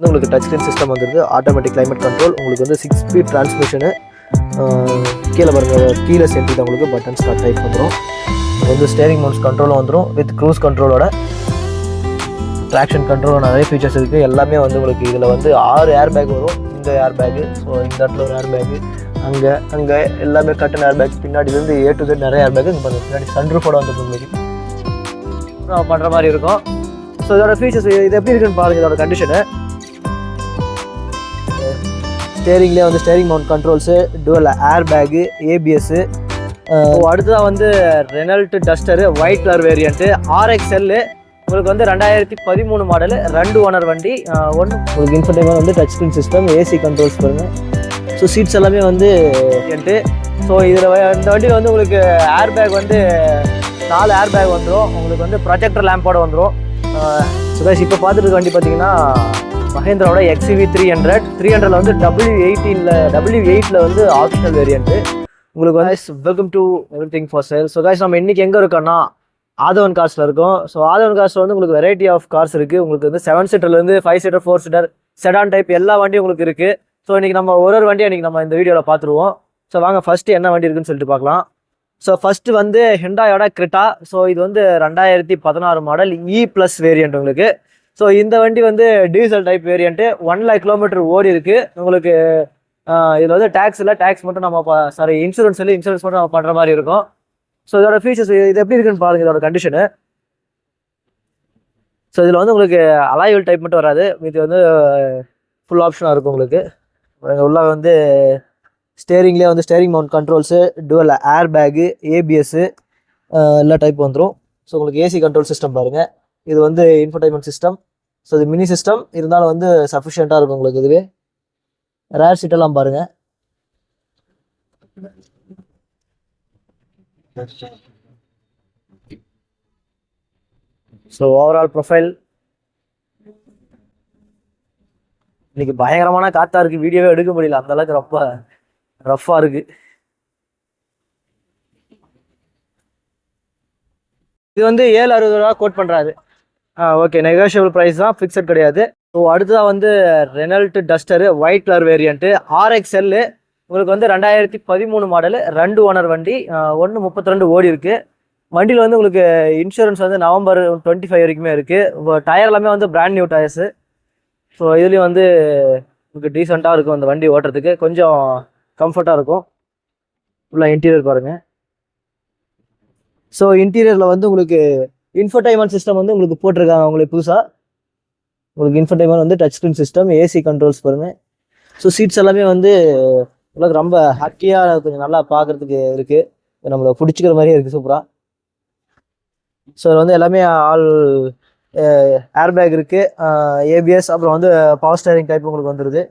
வந்து உங்களுக்கு touch screen system வந்துருது. ஆட்டோமேட்டிக் கிளைமேட் கண்ட்ரோல் உங்களுக்கு வந்து சிக்ஸ் ஸ்பீட் டிரான்ஸ்மிஷனு கீழே பாருங்க கீழே சென்ட்ரில் உங்களுக்கு பட்டன் ஸ்டார்ட் டைப் வந்துடும் வந்து ஸ்டேரிங் மவுண்ட்ஸ் கண்ட்ரோலும் வந்துடும் வித் க்ரூஸ் கண்ட்ரோலோட ட்ராக்ஷன் கண்ட்ரோல் நிறைய ஃபீச்சர்ஸ் இருக்குது எல்லாமே வந்து உங்களுக்கு இதில் வந்து ஆறு ஏர் பேக் வரும். இந்த ஏர் பேக்கு ஸோ இந்த இடத்துல ஒரு ஏர் பேக்கு அங்கே அங்கே எல்லாமே கட்டன் ஏர் பேக் பின்னாடிலேருந்து ஏ டு Z நிறைய ஏர் பேக் இங்கே பின்னாடி சன்ரூஃபோட வந்து உங்களுக்கு. பண்ணுற மாதிரி இருக்கும். ஸோ இதோட ஃபீச்சர்ஸ் இது எப்படி இருக்குன்னு பாருங்கள் இதோட கண்டிஷனு ஸ்டேரிங்லேயே வந்து steering mount controls dual air bag ABS அடுத்ததாக வந்து Renault Duster white colour variant RXL உங்களுக்கு வந்து ரெண்டாயிரத்தி பதிமூணு மாடலு ரெண்டு ஓனர் வண்டி ஒன்று உங்களுக்கு இன்ஃபர்டைன்மெண்ட் வந்து touch screen system AC controls பாருங்க. ஸோ சீட்ஸ் எல்லாமே வந்து வேரியண்ட்டு ஸோ இதில் இந்த வண்டியில் வந்து உங்களுக்கு ஏர் பேக் வந்து நாலு ஏர் பேக் வந்துடும் உங்களுக்கு வந்து ப்ரொஜெக்டர் லேம்போட வந்துடும் சுதாஷ் இப்போ பார்த்துட்டு இருக்க வண்டி பார்த்தீங்கன்னா மஹேந்திராவோட எக்ஸிவி த்ரீ ஹண்ட்ரட் த்ரீ ஹண்ட்ரட்ல வந்து டபிள்யூ எயிட்டீனில் டபிள்யூ எயிட்டில் வந்து ஆப்ஷனல் வேரியண்ட்டு உங்களுக்கு வந்து welcome to everything for sale so guys நம்ம இன்னைக்கு எங்கே இருக்கோம்னா ஆதவன் கார்ஸில் இருக்கும். ஸோ ஆதவன் கார்ஸில் வந்து உங்களுக்கு வெரைட்டி ஆஃப் கார்ஸ் இருக்குது உங்களுக்கு வந்து seven சீட்டர்லேருந்து five seater four seater sedan type எல்லா வண்டியும் உங்களுக்கு இருக்குது ஸோ இன்றைக்கி நம்ம ஒரு ஒரு வண்டியை இன்றைக்கி நம்ம இந்த வீடியோவில் பார்த்துருவோம் ஸோ வாங்க ஃபஸ்ட்டு என்ன வண்டி இருக்குன்னு சொல்லிட்டு பார்க்கலாம் ஸோ ஃபஸ்ட்டு வந்து ஹெண்டாயோட கிரிட்டா ஸோ இது வந்து ரெண்டாயிரத்தி பதினாறு மாடல் இ ப்ளஸ் வேரியண்ட் உங்களுக்கு. ஸோ இந்த வண்டி வந்து diesel type variant one lakh kilometre ஓடி இருக்கு உங்களுக்கு இதில் வந்து டேக்ஸ் இல்லை டேக்ஸ் மட்டும் நம்ம சாரி இன்சூரன்ஸ் இல்லை இன்சூரன்ஸ் மட்டும் நம்ம பண்ணுற மாதிரி இருக்கும். ஸோ இதோட ஃபீச்சர்ஸ் இது எப்படி இருக்குன்னு பாருங்க இதோட கண்டிஷனு ஸோ இதில் வந்து உங்களுக்கு அலாய்வல் டைப் மட்டும் வராது. இது வந்து ஃபுல் ஆப்ஷனாக இருக்கும் உங்களுக்கு. பாருங்க, உள்ள வந்து ஸ்டேரிங்லேயே வந்து steering mount controls dual air bag ABS எல்லா டைப் வந்துடும் ஸோ உங்களுக்கு ஏசி கண்ட்ரோல் சிஸ்டம் பாருங்கள் இது வந்து இன்ஃபர்டைன்மெண்ட் சிஸ்டம் ஸோ இது மினி சிஸ்டம் இருந்தாலும் வந்து சஃபிஷியண்ட்டாக இருக்கும் உங்களுக்கு இதுவே. ரேர் சீட்டெல்லாம் பாருங்கள் ஸோ ஓவரால் ப்ரொஃபைல் இன்னைக்கு பயங்கரமான காத்தா இருக்கு. வீடியோவே எடுக்க முடியல. அந்த அளவுக்கு ரொம்ப ரஃப்பா இருக்கு. இது வந்து ஏழு அறுபது ரூபா கோட் பண்றாரு. ஆ ஓகே நெகோஷியபிள் ப்ரைஸ் தான் ஃபிக்ஸட் கிடையாது. ஸோ அடுத்ததாக வந்து Renault Duster white colour variant RXL உங்களுக்கு வந்து ரெண்டாயிரத்தி பதிமூணு மாடலு ரெண்டு ஓனர் வண்டி ஒன்று முப்பத்தி ரெண்டு ஓடி இருக்குது வண்டியில் வந்து உங்களுக்கு இன்சூரன்ஸ் வந்து நவம்பர் டுவெண்ட்டி ஃபைவ் வரைக்குமே இருக்குது டயர் எல்லாமே வந்து பிராண்ட் நியூ டயர்ஸு ஸோ இதுலேயும் வந்து உங்களுக்கு டீசெண்டாக இருக்கும் அந்த வண்டி ஓட்டுறதுக்கு. கொஞ்சம் கம்ஃபர்ட்டாக இருக்கும். ஃபுல்லாக இன்டீரியர் பாருங்கள் ஸோ இன்டீரியரில் வந்து உங்களுக்கு இன்ஃபர்டைன்மெண்ட் சிஸ்டம் வந்து உங்களுக்கு போட்டிருக்காங்க உங்களுக்கு புதுசாக உங்களுக்கு இன்ஃபர்டைன்மெண்ட் வந்து touch screen system AC controls பாருங்கள் ஸோ சீட்ஸ் எல்லாமே வந்து உங்களுக்கு ரொம்ப ஹக்கியாக கொஞ்சம் நல்லா பார்க்குறதுக்கு இருக்குது நம்மளை பிடிச்சிக்கிற மாதிரியே இருக்குது சூப்பராக ஸோ இதில் வந்து எல்லாமே ஆல் ஏர் பேக் இருக்குது ஏபிஎஸ் அப்புறம் வந்து பவர் ஸ்டேரிங் டைப் உங்களுக்கு வந்துடுது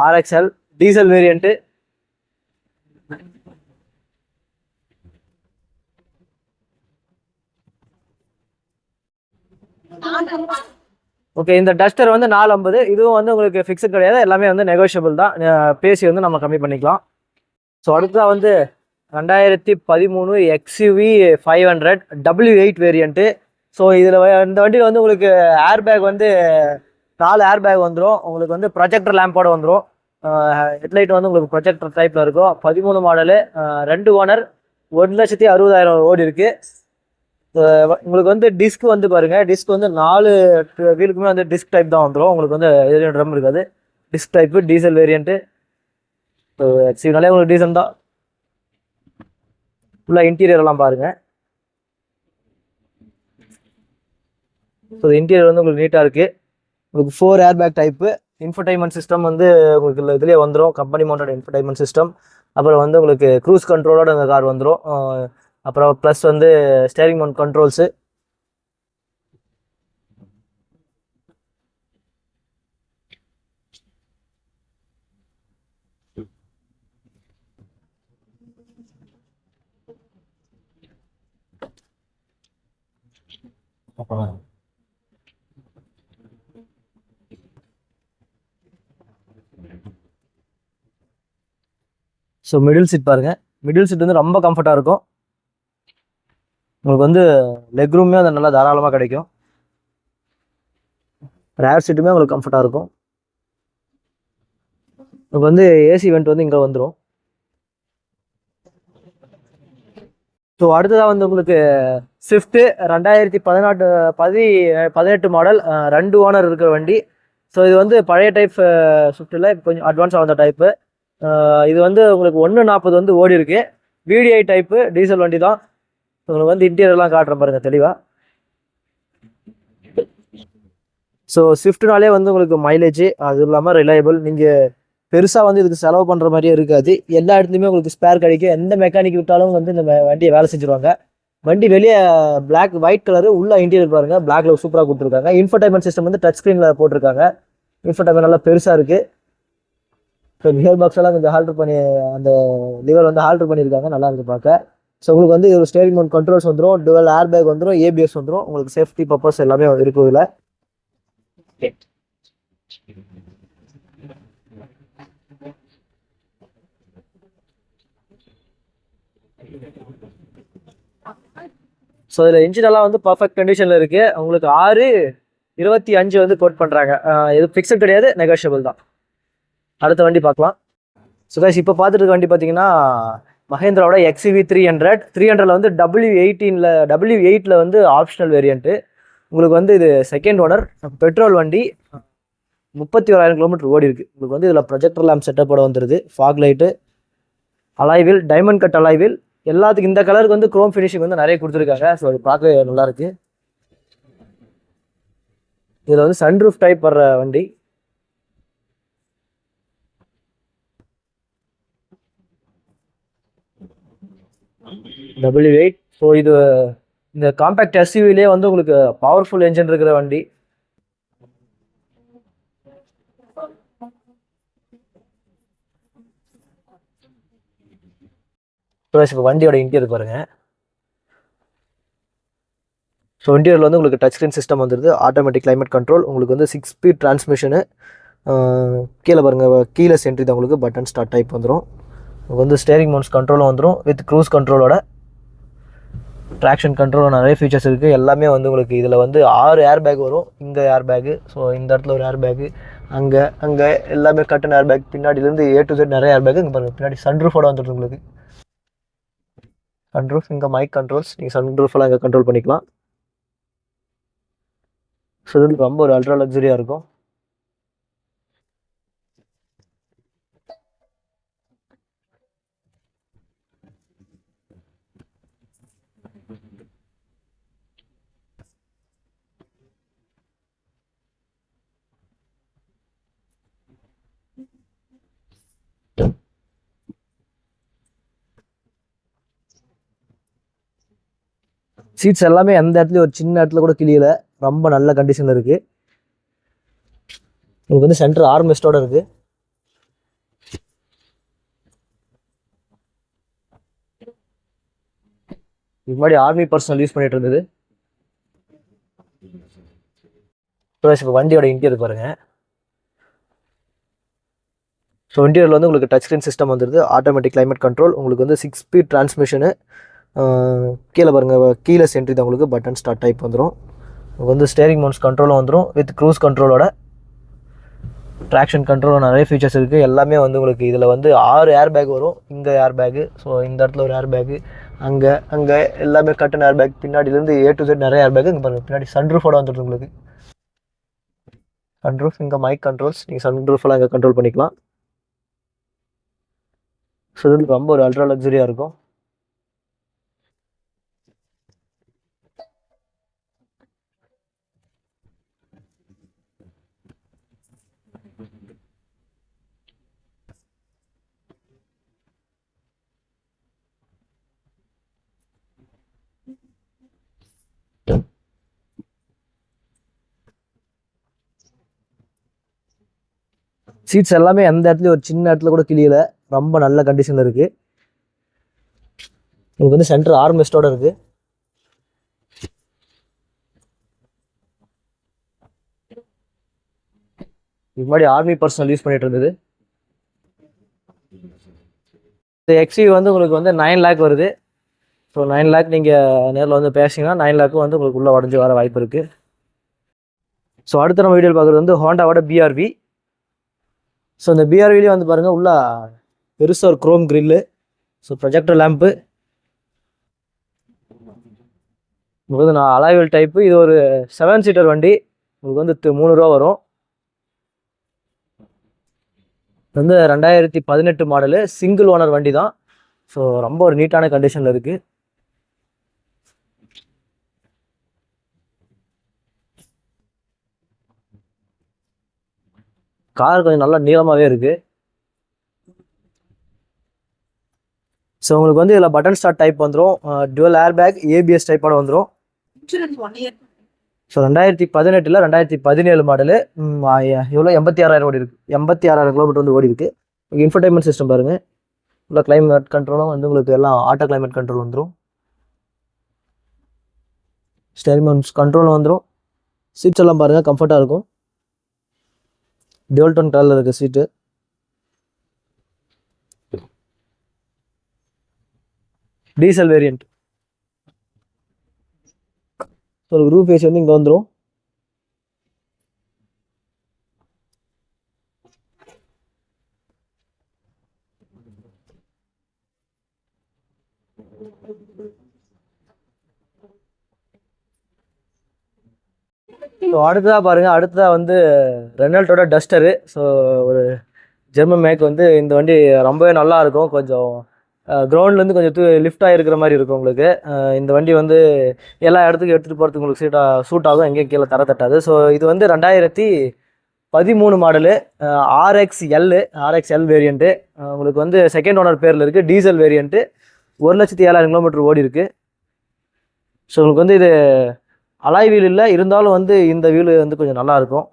ஆர்எக்ஸ்எல் டீசல் வேரியண்ட்டு ஓகே இந்த டஸ்டர் வந்து நாலு ஐம்பது இதுவும் வந்து உங்களுக்கு ஃபிக்ஸட் கிடையாது. எல்லாமே வந்து நெகோஷியபிள் தான். பேசி வந்து நம்ம கம்மி பண்ணிக்கலாம். ஸோ அடுத்ததாக வந்து ரெண்டாயிரத்தி பதிமூணு XUV five hundred W eight variant so இதில் இந்த வண்டியில் வந்து உங்களுக்கு ஏர் பேக் வந்து நாலு ஏர் பேக் வந்துடும் உங்களுக்கு வந்து ப்ரொஜெக்டர் லேம்போட வந்துடும் ஹெட்லைட் வந்து உங்களுக்கு ப்ரொஜெக்டர் டைப்பில் இருக்கும். பதிமூணு மாடலு ரெண்டு ஓனர் ஒரு லட்சத்தி அறுபதாயிரம் ஓடி இருக்குது உங்களுக்கு வந்து டிஸ்க் வந்து பாருங்கள் டிஸ்க் வந்து நாலு வீலுக்குமே வந்து டிஸ்க் டைப் தான் வந்துடும் உங்களுக்கு வந்து எதுலையும் ரம் இருக்காது. டிஸ்க் டைப்பு டீசல் வேரியண்ட்டு எக்ஸிவ்னாலே உங்களுக்கு டீசல் தான். ஃபுல்லாக இன்டீரியர் எல்லாம் ஸோ இன்டீரியர் வந்து உங்களுக்கு நீட்டாக இருக்குது உங்களுக்கு four air bag type infotainment system வந்து உங்களுக்கு இதுலேயே வந்துடும் கம்பெனி மவுண்டட் இன்ஃபர்டைன்மெண்ட் சிஸ்டம் அப்புறம் வந்து உங்களுக்கு க்ரூஸ் கண்ட்ரோலோட இந்த கார் வந்துடும் அப்புறம் ப்ளஸ் வந்து steering mount controls so middle seat பாருங்கள் மிடில் சீட் வந்து ரொம்ப கம்ஃபர்ட்டாக இருக்கும். உங்களுக்கு வந்து லெக் ரூமே அது நல்லா தாராளமாக கிடைக்கும். ரேர் சீட்டுமே உங்களுக்கு கம்ஃபர்ட்டாக இருக்கும். உங்களுக்கு வந்து ஏசி வெண்ட் வந்து இங்கே வந்துடும் ஸோ அடுத்ததாக வந்து உங்களுக்கு ஸ்விஃப்ட்டு ரெண்டாயிரத்தி பதினாட்டு பதி பதினெட்டு மாடல் ரெண்டு ஓனர் இருக்கிற வண்டி. ஸோ இது வந்து பழைய டைப் ஸ்விஃப்ட்டில் கொஞ்சம் அட்வான்ஸாக வந்த டைப்பு இது வந்து உங்களுக்கு ஒன்று நாற்பது வந்து ஓடி இருக்கு. விடிஐ டைப்பு டீசல் வண்டி தான். உங்களுக்கு வந்து இன்டீரியர்லாம் காட்டுற பாருங்க தெளிவாக ஸோ ஸ்விஃப்ட்னாலே வந்து உங்களுக்கு மைலேஜ் அது இல்லாமல் ரிலையபிள் நீங்கள் பெருசாக வந்து இதுக்கு செலவு பண்ணுற மாதிரியே இருக்காது. எல்லா இடத்துலையுமே உங்களுக்கு ஸ்பேர் கிடைக்கும். எந்த மெக்கானிக் விட்டாலும் வந்து இந்த வண்டியை வேலை செஞ்சுருவாங்க. வண்டி வெளியே பிளாக் ஒயிட் கலரு உள்ள இன்டீரியர் பாருங்கள் பிளாக்ல சூப்பராக கொடுத்துருக்காங்க. இன்ஃபர்டைன்மெண்ட் சிஸ்டம் வந்து டச் ஸ்க்ரீனில் போட்டிருக்காங்க. இன்ஃபர்டைன்மெண்ட் நல்லா பெருசாக இருக்குது ஸோ கியர் பாக்ஸ் எல்லாம் கொஞ்சம் ஹால்டர் பண்ணி அந்த லிவர் வந்து ஹால்டர் பண்ணியிருக்காங்க. நல்லா இருக்கு பார்க்க. ஸோ உங்களுக்கு வந்து ஒரு ஸ்டேரிங் மவுண்ட் கண்ட்ரோல்ஸ் வந்துடும் டுவெல் ஏர் பேக் வந்துடும் ஏபிஎஸ் வந்துடும் உங்களுக்கு சேஃப்டி பர்பஸ் எல்லாமே இருக்கும் இதில் ஸோ இதில் இன்ஜின் எல்லாம் வந்து பர்ஃபெக்ட் கண்டிஷனில் இருக்குது உங்களுக்கு ஆறு இருபத்தி அஞ்சு வந்து கோட் பண்ணுறாங்க இது ஃபிக்ஸட் கிடையாது நெகோஷியபிள் தான். அடுத்த வண்டி பார்க்கலாம். சுகாஷ் இப்போ பார்த்துட்டு இருக்க வண்டி பார்த்தீங்கன்னா மஹேந்திராவோட எக்ஸிவி த்ரீ ஹண்ட்ரட் த்ரீ ஹண்ட்ரட்ல வந்து டபிள்யூ எயிட்டீனில் டபிள்யூ எயிட்டில் வந்து ஆப்ஷனல் வேரியண்ட்டு உங்களுக்கு வந்து இது செகண்ட் ஓனர் பெட்ரோல் வண்டி. முப்பத்தி ஓராயிரம் கிலோமீட்டர் ஓடி இருக்குது உங்களுக்கு வந்து இதில் ப்ரொஜெக்டர் லேம்ப் செட்டப்போட வந்துருது. Fog light alloy wheel diamond cut alloy wheel எல்லாத்துக்கும் இந்த கலருக்கு வந்து குரோம் ஃபினிஷிங் வந்து நிறைய கொடுத்துருக்காங்க. ஸோ அது பார்க்க நல்லாயிருக்கு இதில் வந்து சன்ரூஃப் டைப் வர்ற வண்டி. டபுள்யூ எயிட் ஸோ இது இந்த காம்பேக்ட் எஸ்யூவிலே வந்து உங்களுக்கு பவர்ஃபுல் என்ஜின் இருக்கிற வண்டி. இப்போ வண்டியோட இன்டீரியர் பாருங்க. ஸோ இன்டீரியரில் வந்து உங்களுக்கு டச் ஸ்க்ரீன் சிஸ்டம் வந்துடுது ஆட்டோமேட்டிக் கிளைமேட் கண்ட்ரோல் உங்களுக்கு வந்து சிக்ஸ் ஸ்பீட் டிரான்ஸ்மிஷனு கீழே பாருங்கள் கீழே சென்ட்ரி தான் உங்களுக்கு பட்டன் ஸ்டார்ட் டைப் வந்துடும் உங்களுக்கு வந்து ஸ்டேரிங் மவுண்ட்ஸ் கண்ட்ரோலும் வந்துடும் வித் க்ரூஸ் கண்ட்ரோலோட ட்ராக்ஷன் கண்ட்ரோல் நிறைய ஃபீச்சர்ஸ் இருக்குது எல்லாமே வந்து உங்களுக்கு இதில் வந்து ஆறு ஏர் பேக் வரும். இங்கே ஏர் பேக்கு ஸோ இந்த இடத்துல ஒரு ஏர் பேக்கு அங்கே அங்கே எல்லாமே கட்டன் ஏர் பேக் பின்னாடிலேருந்து ஏ டு செட் நிறைய ஏர் பேக் இங்கே பாருங்கள் பின்னாடி சன்ரூஃபோட வந்துடுது உங்களுக்கு. சன்ரூஃப் இங்கே மைக் கண்ட்ரோல்ஸ் நீங்கள் சன்ரூஃபெல்லாம் இங்கே கண்ட்ரோல் பண்ணிக்கலாம். ஸோ இது ரொம்ப ஒரு அல்ட்ரா லக்ஸரியாக இருக்கும். சீட்ஸ் எல்லாமே எந்த இடத்துலையும் ஒரு சின்ன இடத்துல கூட கிளியல ரொம்ப நல்ல கண்டிஷனில் இருக்குது உங்களுக்கு வந்து சென்டர் ஆர்மெஸ்டோட இருக்குது இதுக்கு முன்னாடி ஆர்மி பர்சனல் யூஸ் பண்ணிட்டு இருந்தது. இப்போ வண்டியோட இன்டீரியர் பாருங்க. ஸோ இன்டீரியரில் வந்து உங்களுக்கு டச் ஸ்க்ரீன் சிஸ்டம் வந்துருது. ஆட்டோமேட்டிக் கிளைமேட் கண்ட்ரோல் உங்களுக்கு வந்து சிக்ஸ் ஸ்பீட் டிரான்ஸ்மிஷனு கீழே பாருங்கள் கீழே சென்ட்ரி தான் உங்களுக்கு பட்டன் ஸ்டார்ட் டைப் வந்துடும் உங்களுக்கு வந்து ஸ்டேரிங் மவுண்ட்ஸ் கண்ட்ரோலும் வந்துடும் வித் க்ரூஸ் கண்ட்ரோலோட ட்ராக்ஷன் கண்ட்ரோல் நிறைய ஃபீச்சர்ஸ் இருக்குது எல்லாமே வந்து உங்களுக்கு இதில் வந்து ஆறு ஏர் பேக் வரும். இங்கே ஏர் பேக்கு ஸோ இந்த இடத்துல ஒரு ஏர் பேக்கு அங்கே அங்கே எல்லாமே கட்டன் ஏர் பேக் பின்னாடிலேருந்து ஏ டு செட் நிறைய ஏர் பேக் இங்கே பாருங்கள் பின்னாடி சன்ரூஃபோட வந்துடுது உங்களுக்கு. சன்ரூஃப் இங்கே மைக் கண்ட்ரோல்ஸ் நீங்கள் சன்ரூஃபெல்லாம் இங்கே கண்ட்ரோல் பண்ணிக்கலாம். ஸோ இது ரொம்ப ஒரு அல்ட்ரா லக்ஸரியாக இருக்கும். சீட்ஸ் எல்லாமே எந்த இடத்துலையும் ஒரு சின்ன இடத்துல கூட கிளியல ரொம்ப நல்ல கண்டிஷனில் இருக்குது உங்களுக்கு வந்து சென்டர் ஆர்மெஸ்டோட இருக்குது இதுக்கு முன்னாடி ஆர்மி பர்சனல் யூஸ் பண்ணிட்டு இருந்தது. இந்த எக்ஸி வந்து உங்களுக்கு வந்து நைன் லேக் வருது. ஸோ நைன் லேக் நீங்கள் நேரில் வந்து பேசிங்கன்னா நைன் லேக்கும் வந்து உங்களுக்கு உள்ளே உடஞ்சி வர வாய்ப்பு இருக்குது ஸோ அடுத்த நம்ம வீடியோவில் பார்க்குறது வந்து ஹோண்டாவோட பிஆர்வி ஸோ இந்த பிஆர்விலே வந்து பாருங்கள் உள்ள பெருசாக ஒரு chrome grill so projector lamp உங்களுக்கு வந்து நான் அலாய்வல் டைப்பு இது ஒரு செவன் சீட்டர் வண்டி. உங்களுக்கு வந்து து- மூணு ரூபா வரும். இது வந்து ரெண்டாயிரத்தி பதினெட்டு மாடலு சிங்கிள் ஓனர் வண்டி தான். ஸோ ரொம்ப ஒரு நீட்டான கண்டிஷனில் இருக்குது கார் கொஞ்சம் நல்லா நீளமாகவே இருக்குது ஸோ உங்களுக்கு வந்து இதில் பட்டன் ஸ்டார்ட் டைப் வந்துடும் டுவல் ஏர் பேக் ஏபிஎஸ் டைப்போட வந்துடும் ஸோ ரெண்டாயிரத்தி பதினெட்டில் ரெண்டாயிரத்தி பதினேழு மாடலு எவ்வளோ எண்பத்தி ஆறாயிரம் ஓடி இருக்கு. எண்பத்தி ஆறாயிரம் கிலோமீட்டர் வந்து ஓடி இருக்கு. இன்ஃபர்டைன்மெண்ட் சிஸ்டம் பாருங்கள் உள்ள கிளைமேட் கண்ட்ரோலும் வந்து உங்களுக்கு எல்லாம் ஆட்டோ கிளைமேட் கண்ட்ரோல் வந்துடும் ஸ்டேரிங் கண்ட்ரோலும் வந்துடும் சீட்ஸ் எல்லாம் பாருங்கள் கம்ஃபர்ட்டாக இருக்கும். டியூல் டோன் கலரில் இருக்குது seat diesel variant so roof AC வந்து இங்கே வந்துடும் ஸோ அடுத்ததாக பாருங்கள் அடுத்ததாக வந்து ரெனால்ட்டோட டஸ்டரு. ஸோ ஒரு ஜெர்மன் மேக் வந்து இந்த வண்டி ரொம்பவே நல்லா இருக்கும். கொஞ்சம் கிரவுண்ட்லேருந்து கொஞ்சம் தூ லிஃப்ட் ஆகிருக்கிற மாதிரி இருக்கும் உங்களுக்கு. இந்த வண்டி வந்து எல்லா இடத்துக்கும் எடுத்துகிட்டு போகிறதுக்கு உங்களுக்கு சீட்டாக சூட் ஆகும். எங்கேயும் கீழே தர தட்டாது. ஸோ இது வந்து ரெண்டாயிரத்தி பதிமூணு model RX L RX L variant உங்களுக்கு வந்து செகண்ட் ஓனர் பேரில் இருக்குது டீசல் வேரியண்ட்டு ஒரு லட்சத்தி ஏழாயிரம் கிலோமீட்டர் ஓடி இருக்குது ஸோ உங்களுக்கு வந்து இது அலாய் வீல் இல்லை இருந்தாலும் வந்து இந்த வீல் வந்து கொஞ்சம் நல்லா இருக்கும்.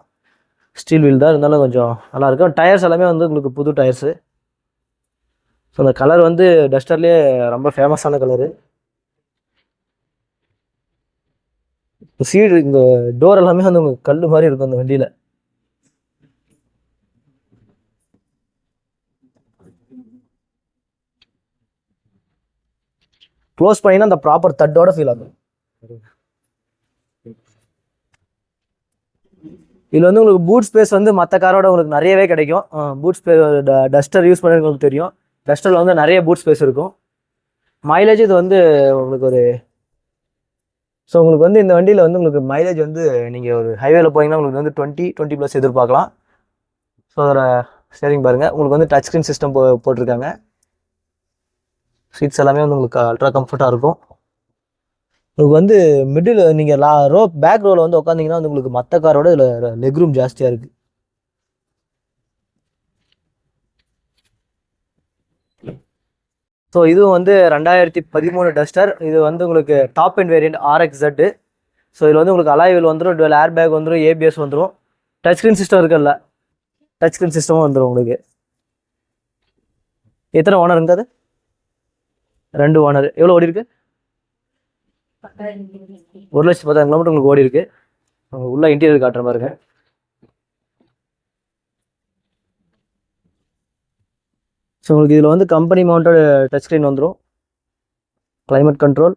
ஸ்டீல் வீல் தான் இருந்தாலும் கொஞ்சம் நல்லாயிருக்கும் டயர்ஸ் எல்லாமே வந்து உங்களுக்கு புது டயர்ஸு ஸோ அந்த கலர் வந்து டஸ்டர்லேயே ரொம்ப ஃபேமஸான கலரு சீடு இந்த டோர் எல்லாமே வந்து உங்களுக்கு கல் மாதிரி இருக்கும் அந்த வண்டியில். க்ளோஸ் பண்ணினா அந்த ப்ராப்பர் தட்டோட ஃபீல் ஆகும். இதில் வந்து உங்களுக்கு பூட் ஸ்பேஸ் வந்து மற்ற காரோட உங்களுக்கு நிறையவே கிடைக்கும். பூட் ஸ்பேஸ் டஸ்டர் யூஸ் பண்ணி உங்களுக்கு தெரியும். டஸ்டரில் வந்து நிறைய பூட் ஸ்பேஸ் இருக்கும். மைலேஜ் இது வந்து உங்களுக்கு ஒரு ஸோ உங்களுக்கு வந்து இந்த வண்டியில் வந்து உங்களுக்கு மைலேஜ் வந்து நீங்கள் ஒரு ஹைவேல போனீங்கன்னா உங்களுக்கு வந்து டுவெண்ட்டி டுவெண்ட்டி ப்ளஸ் எதிர்பார்க்கலாம். ஸோ அதோட ஸ்டேரிங் பாருங்கள் உங்களுக்கு வந்து டச் ஸ்க்ரீன் சிஸ்டம் போ போட்டிருக்காங்க. சீட்ஸ் எல்லாமே வந்து உங்களுக்கு அல்ட்ரா கம்ஃபர்ட்டாக இருக்கும். உங்களுக்கு வந்து மிடில் நீங்கள் லா ரோ பேக் ரோவில் வந்து உட்காந்திங்கன்னா வந்து உங்களுக்கு மற்ற காரோட இதில் லெக் ரூம் ஜாஸ்தியாக இருக்குது ஸோ இதுவும் வந்து ரெண்டாயிரத்தி பதிமூணு டஸ்டர் இது வந்து உங்களுக்கு top end variant RX Z so இதில் வந்து உங்களுக்கு அலாய்வில் வந்துடும் டுவெல் ஏர் பேக் வந்துடும் ஏபிஎஸ் வந்துடும் டச் ஸ்க்ரீன் சிஸ்டம் இருக்குல்ல? டச் ஸ்க்ரீன் சிஸ்டமும் வந்துடும் உங்களுக்கு. எத்தனை ஓனருங்க அது? ரெண்டு ஓனர் எவ்வளோ ஓடி இருக்கு ஒரு லட்சத்தி பத்தாயிரம் கிலோமீட்டர் உங்களுக்கு ஓடி இருக்கு. உள்ள இன்டீரியர் காட்டுற பாருங்க ஸோ உங்களுக்கு இதில் வந்து கம்பெனி மவுண்டட் டச் ஸ்க்ரீன் வந்துடும் கிளைமேட் கண்ட்ரோல்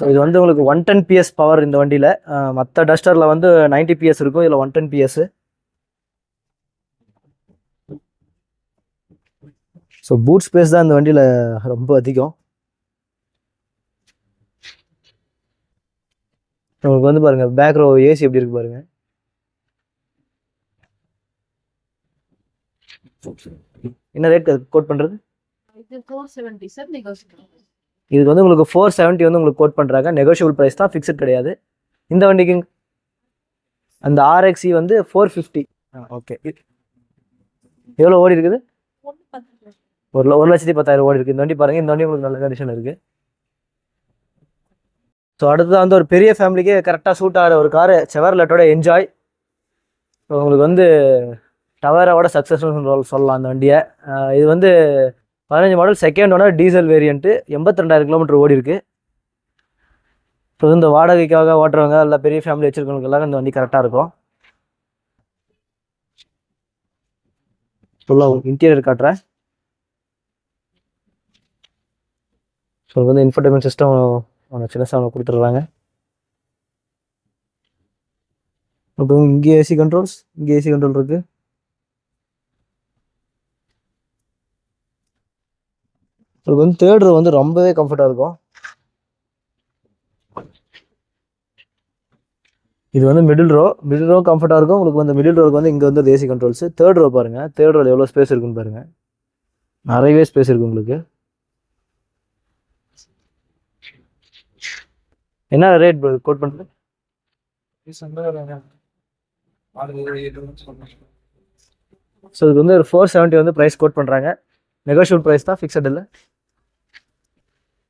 ஸோ இது வந்து உங்களுக்கு ஒன் டென் பிஎஸ் பவர் இந்த வண்டியில். மற்ற டஸ்டரில் வந்து 90 பிஎஸ் இருக்கும். இதில் one ten PS so boot space தான் இந்த வண்டியில் ரொம்ப அதிகம். உங்களுக்கு வந்து பாருங்க பேக் ரோ ஏசி எப்படி இருக்கு பாருங்க. என்ன ரேட் கோட் பண்ணுறது இது வந்து உங்களுக்கு ஃபோர் செவன்ட்டி வந்து உங்களுக்கு கோட் பண்ணுறாங்க நெகோஷியபிள் ப்ரைஸ் தான் ஃபிக்ஸட் கிடையாது. இந்த வண்டிக்கு அந்த ஆர்எக்ஸி வந்து ஃபோர் ஃபிஃப்டி ஓகே. எவ்வளோ ஓடி இருக்குது? ஒரு ஒரு லட்சத்தி பத்தாயிரம் ஓடி இருக்குது இந்த வண்டி பாருங்கள் இந்த வண்டி உங்களுக்கு நல்ல கண்டிஷன் இருக்குது ஸோ அடுத்தது வந்து ஒரு பெரிய ஃபேமிலிக்கு கரெக்டாக சூட் ஆகிற ஒரு காரு செவர்லெட்டோட என்ஜாய் ஸோ உங்களுக்கு வந்து டவரோட சக்ஸஸ்ஃபுல் சொல்லலாம் அந்த வண்டியை. இது வந்து பதினஞ்சு model second owner diesel variant எண்பத்தி ரெண்டாயிரம் கிலோமீட்டர் ஓடி இருக்கு இப்போ இந்த வாடகைக்காக ஓட்டுறவங்க இல்லை பெரிய ஃபேமிலி வச்சுருக்கவங்களுக்கெல்லாம் இந்த வண்டி கரெக்டாக இருக்கும். ஃபுல்லாக இன்டீரியர் காட்டுறேன் ஸோ வந்து இன்ஃபர்டைன்மெண்ட் சிஸ்டம் அவங்க சின்ன சாமி கொடுத்துட்றாங்க. அப்புறம் இங்கே ஏசி கண்ட்ரோல்ஸ் இங்கே ஏசி கண்ட்ரோல் இருக்கு. உங்களுக்கு வந்து தேர்ட் ரோ வந்து ரொம்பவே கம்ஃபர்ட்டாக இருக்கும். இது வந்து மிடில் ரோ மிடில் ரோ கம்ஃபர்ட்டாக இருக்கும். உங்களுக்கு வந்து மிடில் ரோக்கு வந்து இங்கே வந்து ஏசி கண்ட்ரோல்ஸ் தேர்ட் ரோ பாருங்கள் தேர்ட் ரோவில் எவ்வளோ ஸ்பேஸ் இருக்குன்னு பாருங்கள் நிறையவே ஸ்பேஸ் இருக்கு உங்களுக்கு. என்ன ரேட் கோட் பண்ணுறது ஸோ இதுக்கு வந்து ஒரு ஃபோர் செவன்ட்டி வந்து ப்ரைஸ் கோட் பண்ணுறாங்க நெகோஷியபிள் ப்ரைஸ் தான். ஃபிக்ஸட் இல்லை.